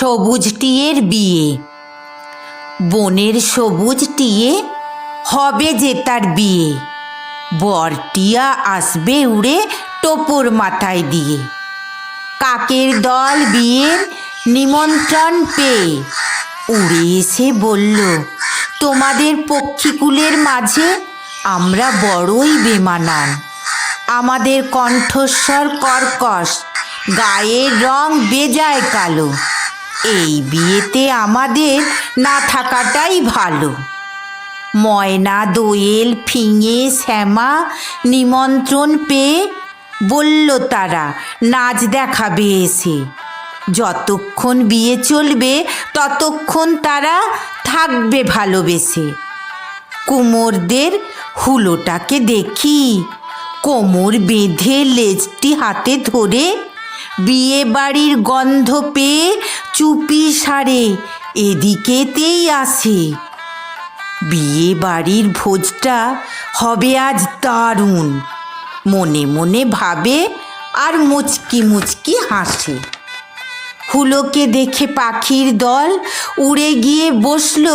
সবুজ টিয়ের বিয়ে। বনের সবুজ টিয়ে হবে যে তার বিয়ে। বরটিয়া আসবে উড়ে টোপর মাথায় দিয়ে। কাকের দল বিয়ের নিমন্ত্রণ পেয়ে উড়ে এসে বলল, তোমাদের পক্ষীকুলের মাঝে আমরা বড়ই বেমানান। আমাদের কণ্ঠস্বর কর্কশ, গায়ের রং বেজায় কালো। এই বিয়েতে আমাদের না থাকাটাই ভালো। ময়না, দোয়েল, ফিঙে, শ্যামা, নিমন্ত্রণ পেয়ে বলল তারা, নাচ দেখাবে এসে। যতক্ষণ বিয়ে চলবে, ততক্ষণ তারা থাকবে ভালোবেসে। কুমোরদের হুলোটাকে দেখি। কোমর বেঁধে লেজটি হাতে ধরে বিয়ে বাড়ির গন্ধ পেয়ে চুপি সারে, এদিকেতেই আসে। বিয়ে বাড়ির ভোজটা হবে আজ দারুণ। মনে মনে ভাবে আর মুচকি মুচকি হাসে। হুলোকে দেখে পাখির দল উড়ে গিয়ে বসল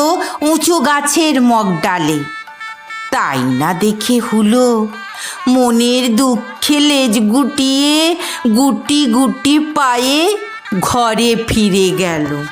উঁচু গাছের মগ ডালে। তাই না দেখে হুলো, মনের দুঃখে লেজ গুটিয়ে গুটি গুটি পায়ে ঘরে ফিরে গেল।